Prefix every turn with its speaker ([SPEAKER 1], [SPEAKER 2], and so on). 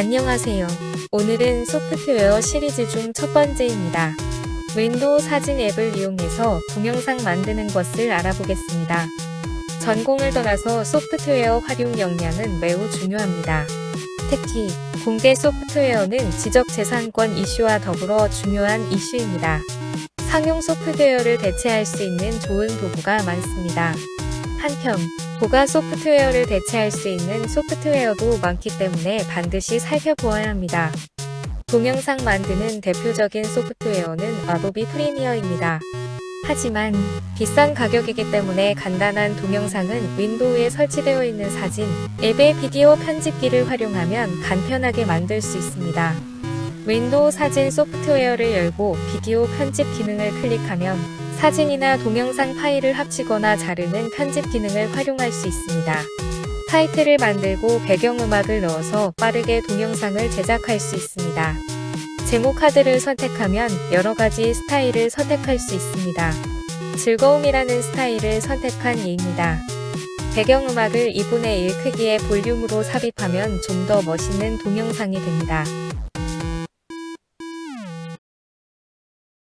[SPEAKER 1] 안녕하세요. 오늘은 소프트웨어 시리즈 중 첫 번째입니다. 윈도우 사진 앱을 이용해서 동영상 만드는 것을 알아보겠습니다. 전공을 떠나서 소프트웨어 활용 역량은 매우 중요합니다. 특히 공개 소프트웨어는 지적재산권 이슈와 더불어 중요한 이슈입니다. 상용 소프트웨어를 대체할 수 있는 좋은 도구가 많습니다. 한편, 고가 소프트웨어를 대체할 수 있는 소프트웨어도 많기 때문에 반드시 살펴보아야 합니다. 동영상 만드는 대표적인 소프트웨어는 아도비 프리미어입니다. 하지만 비싼 가격이기 때문에 간단한 동영상은 윈도우에 설치되어 있는 사진, 앱의 비디오 편집기를 활용하면 간편하게 만들 수 있습니다. 윈도우 사진 소프트웨어를 열고 비디오 편집 기능을 클릭하면 사진이나 동영상 파일을 합치거나 자르는 편집 기능을 활용할 수 있습니다. 타이틀을 만들고 배경음악을 넣어서 빠르게 동영상을 제작할 수 있습니다. 제목 카드를 선택하면 여러 가지 스타일을 선택할 수 있습니다. 즐거움이라는 스타일을 선택한 예입니다. 배경음악을 2분의 1 크기의 볼륨으로 삽입하면 좀 더 멋있는 동영상이 됩니다.